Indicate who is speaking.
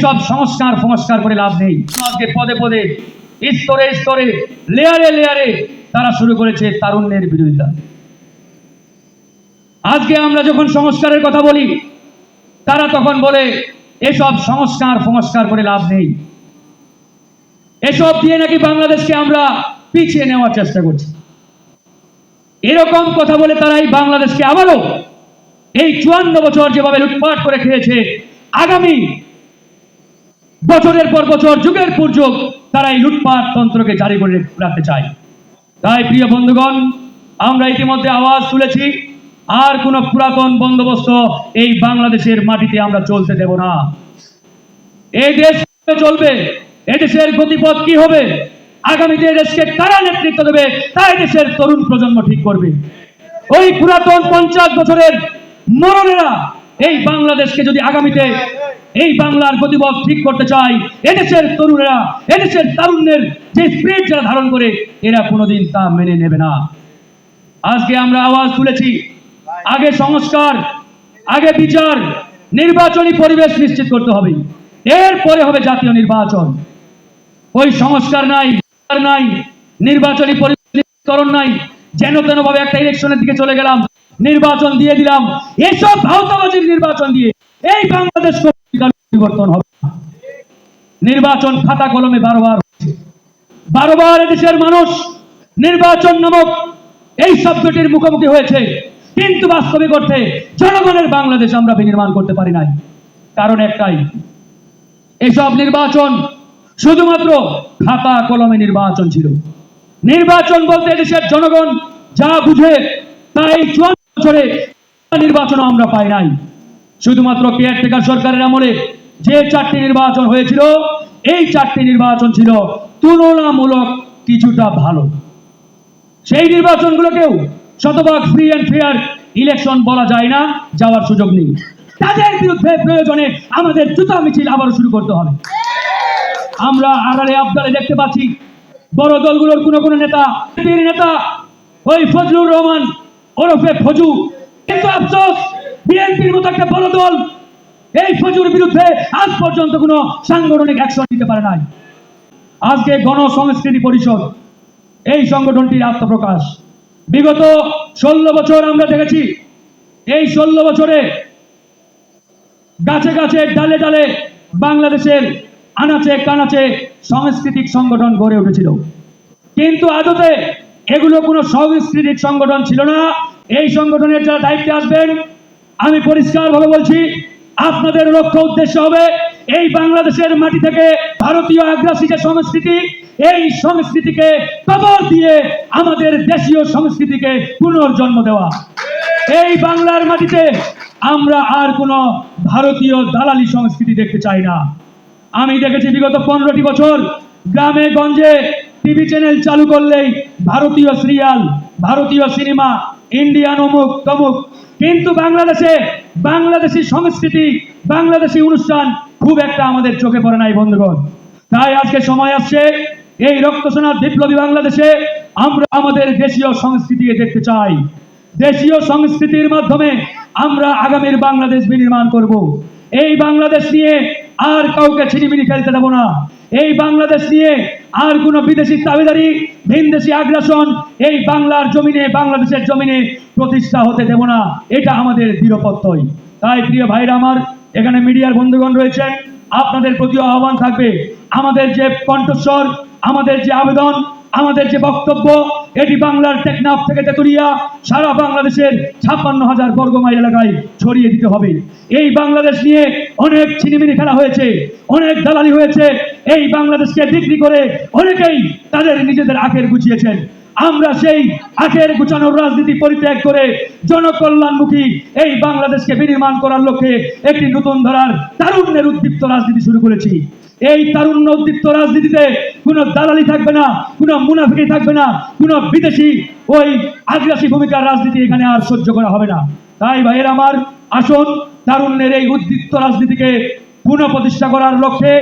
Speaker 1: এসব সংস্কার সংস্কার করে লাভ নেই। আজকে পদে পদে, স্তরে স্তরে, লেয়ারে লেয়ারে তারা শুরু করেছে তারুণ্যের বিরোধিতা। আজকে আমরা যখন সংস্কারের কথা বলি, তারা তখন বলে, এসব সংস্কার সংস্কার করে লাভ নেই। এসব দিয়ে নাকি বাংলাদেশকে আমরা পিছিয়ে নেওয়ার চেষ্টা করছি। এরকম কথা বলে তারা এই বাংলাদেশকে আবারও এই চুয়ান্ন বছর যেভাবে লুটপাট করে খেয়েছে, আগামী বছরের পর বছর, যুগের পর যুগ, তারা এই লুটপাট তন্ত্রকে জারি করে রাখতে চায়। তাই প্রিয় বন্ধুগণ, আমরা ইতিমধ্যে আওয়াজ তুলেছি, আর কোন পুরাতন বন্দোবস্ত এই বাংলাদেশের মাটিতে আমরা চলতে দেব না। এই দেশ চলবে? এদেশের গতিপথ কি হবে? আগামীতে দেশকে কারা নেতৃত্ব দেবে? তাই দেশের তরুণ প্রজন্ম ঠিক করবে। ওই পুরাতন পঞ্চাশ বছরের মরণেরা এই বাংলাদেশকে যদি আগামীতে এই বাংলার গতিপথ ঠিক করতে চায় এদেশের তরুণেরা, এদেশের তারুণ্যের যে স্পিরিট যারা ধারণ করে, এরা কোনোদিন তা মেনে নেবে না। আজকে আমরা আওয়াজ তুলেছি, আগে সংস্কার, আগে বিচার, নির্বাচনী পরিবেশ নিশ্চিত করতে হবে। এরপরে হবে জাতীয় নির্বাচন। ওই সংস্কার নাই নাই, নির্বাচনী পরিবেশকরণ নাই, যেন তেন ভাবে একটা ইলেকশনের দিকে চলে গেলাম, নির্বাচন দিয়ে দিলাম, এসব ভাওতাবাজির নির্বাচন দিয়ে এই বাংলাদেশ পরিবর্তন হবে। নির্বাচন খাতা কলমে বারবার বারবার দেশের মানুষ নির্বাচন নামক এই শব্দটির মুখোমুখি হয়েছে। কিন্তু বাস্তবিক অর্থে জনগণের বাংলাদেশ আমরা বিনির্মাণ করতে পারি নাই। কারণ একটাই, এসব নির্বাচন শুধুমাত্র খাতা কলমে নির্বাচন ছিল। নির্বাচন বলতে দেশের জনগণ যা বুঝে তা এই চুয়ান্ন বছরে নির্বাচন আমরা পাই নাই। শুধুমাত্র কেয়ারটেকার সরকারের আমলে যে চারটি নির্বাচন হয়েছিল, এই চারটি নির্বাচন ছিল তুলনামূলক কিছুটা ভালো। সেই নির্বাচনগুলোকেও শতভাগ ফ্রি অ্যান্ড ফেয়ার ইলেকশন বলা যায় না, যাওয়ার সুযোগ নেই। তাদের বিরুদ্ধে প্রয়োজনে আমাদের জুতা মিছিল আবারও শুরু করতে হবে। আমরা আড়ালে আবদালে দেখতে পাচ্ছি, বড় দলগুলোর কোনো কোনো নেতা নেতা, ওই ফজলুর রহমান, ওরফে ফজু। কিন্তু আফসোস, বিএনপির মতো একটা বড় দল এই ফজুর বিরুদ্ধে আজ পর্যন্ত কোনো সাংগঠনিক অ্যাকশন নিতে পারে নাই। আজকে গণসংস্কৃতি পরিষদ, এই সংগঠনটির আত্মপ্রকাশ। বিগত ষোলো বছর আমরা দেখেছি, এই ষোলো বছরে গাছে গাছে, ডালে ডালে বাংলাদেশের আনাচে কানাচে সাংস্কৃতিক সংগঠন গড়ে উঠেছিল। কিন্তু আদতে এগুলো কোনো সাংস্কৃতিক সংগঠন ছিল না। এই সংগঠনের যারা দায়িত্বে আসবেন, আমি পরিষ্কারভাবে বলছি আপনাদের লক্ষ্য উদ্দেশ্য হবে এই বাংলাদেশের মাটি থেকে ভারতীয় আগ্রাসী যে সংস্কৃতি, এই সংস্কৃতিকে কবর দিয়ে আমাদের দেশীয় সংস্কৃতিকে পুনর্জন্ম দেওয়া। এই বাংলার মাটিতে আমরা আর কোনো ভারতীয় দালালি সংস্কৃতি দেখতে চাই না। আমি দেখেছি বিগত পনেরোটি বছর গ্রামে, গঞ্জে টিভি চ্যানেল চালু করলেই ভারতীয় সিরিয়াল, ভারতীয় সিনেমা, ইন্ডিয়ান অমুক তমুক কিন্তু বাংলাদেশে বাংলাদেশি সংস্কৃতি, বাংলাদেশি অনুষ্ঠান খুব একটা আমাদের চোখে পড়ে নাই, বন্ধুগণ। তাই আজকে সময় আসছে, এই রক্তসোনার বিপ্লবী বাংলাদেশে আমরা আমাদের দেশীয় সংস্কৃতি দেখতে চাই। দেশীয় সংস্কৃতির মাধ্যমে আমরা আগামীর বাংলাদেশ বিনির্মাণ করব। এই বাংলাদেশ নিয়ে আর কাউকে ছিনিমিনি খেলতে দেবো না। এই বাংলাদেশ নিয়ে আর কোনো বিদেশি দাবিদারি ভিনদেশি আগ্রাসন এই বাংলার জমিনে, বাংলাদেশের জমিনে প্রতিষ্ঠা হতে দেব না। এটা আমাদের দৃঢ়পত্তই তাই প্রিয় ভাইরা আমার, এখানে মিডিয়ার বন্ধুগণ রয়েছেন, আপনাদের প্রতিও আহ্বান থাকবে, আমাদের যে কণ্ঠস্বর, আমাদের যে আবেদন, আমাদের যে বক্তব্য এটি বাংলার টেকনাফ থেকে তেতুলিয়া, সারা বাংলাদেশের ছাপ্পান্ন হাজার বর্গমাইল এলাকায় ছড়িয়ে দিতে হবে। এই বাংলাদেশ নিয়ে অনেক ছিনিমিনি খেলা হয়েছে, অনেক দালালি হয়েছে। এই বাংলাদেশকে বিক্রি করে অনেকেই তাদের নিজেদের আখের গুছিয়েছেন। আমরা সেই আখের গুছানোর রাজনীতি পরিত্যাগ করে জনকল্যাণমুখী এই বাংলাদেশকে বিনির্মাণ করার লক্ষ্যে একটি নতুন ধরার তারুণ্যের উদ্দীপ্ত রাজনীতি শুরু করেছি। এই তারুণ্য উদ্দীপ্ত রাজনীতিতে কোনো দালালি থাকবে না, কোনো মুনাফিকি থাকবে না, কোনো বিদেশি ওই আগ্রাসী ভূমিকার রাজনীতি এখানে আর সহ্য করা হবে না। তাই ভাইয়ের আমার আসন, তারুণ্যের এই উদ্দীপ্ত রাজনীতিকে পুনঃ প্রতিষ্ঠা করার লক্ষ্যে